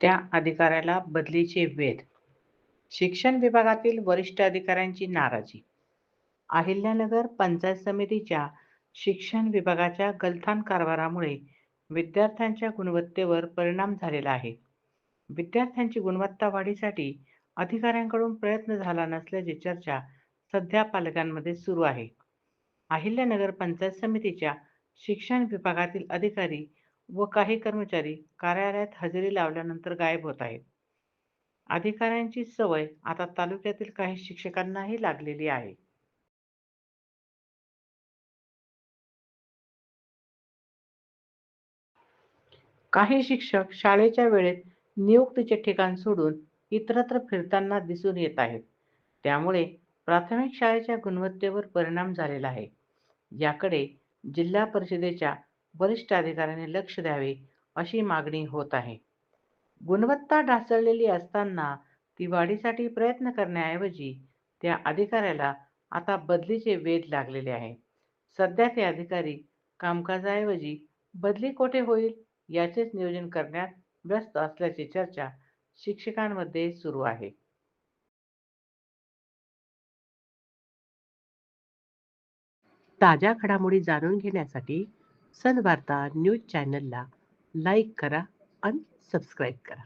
त्या अधिकाऱ्याला बदलीचे वेध. शिक्षण विभागातील वरिष्ठ अधिकाऱ्यांची नाराजी. अहिल्यानगर पंचायत समितीच्या शिक्षण विभागाच्या गलथान कारभारामुळे विद्यार्थ्यांच्या गुणवत्तेवर परिणाम झालेला आहे. विद्यार्थ्यांची गुणवत्ता वाढीसाठी अधिकाऱ्यांकडून प्रयत्न झाला नसल्याची चर्चा सध्या पालकांमध्ये सुरू आहे. अहिल्यानगर पंचायत समितीच्या शिक्षण विभागातील अधिकारी व काही कर्मचारी कार्यालयात हजेरी लावल्यानंतर गायब होत आहेत. अधिकाऱ्यांची सवय आता तालुक्यातील काही शिक्षकांनाही लागलेली आहे. काही शिक्षक शाळेच्या वेळेत नियुक्तीचे ठिकाण सोडून इतरत्र फिरताना दिसून येत आहेत. त्यामुळे प्राथमिक शाळेच्या गुणवत्तेवर परिणाम झालेला आहे. याकडे जिल्हा परिषदेच्या वरिष्ठ अधिकाऱ्यांनी लक्ष द्यावे अशी मागणी होत आहे. गुणवत्ता ढासळलेली असताना ती वाढीसाठी प्रयत्न करण्याऐवजी त्या अधिकाऱ्याला आता बदलीचे वेध लागलेले आहे. सध्या ते अधिकारी कामकाजाऐवजी बदली कोठे होईल याचेच नियोजन करण्यात व्यस्त असल्याची चर्चा शिक्षकांमध्ये सुरू आहे. ताज्या घडामोडी जाणून घेण्यासाठी सनवार्ता न्यूज चॅनलला लाईक करा आणि सबस्क्राईब करा.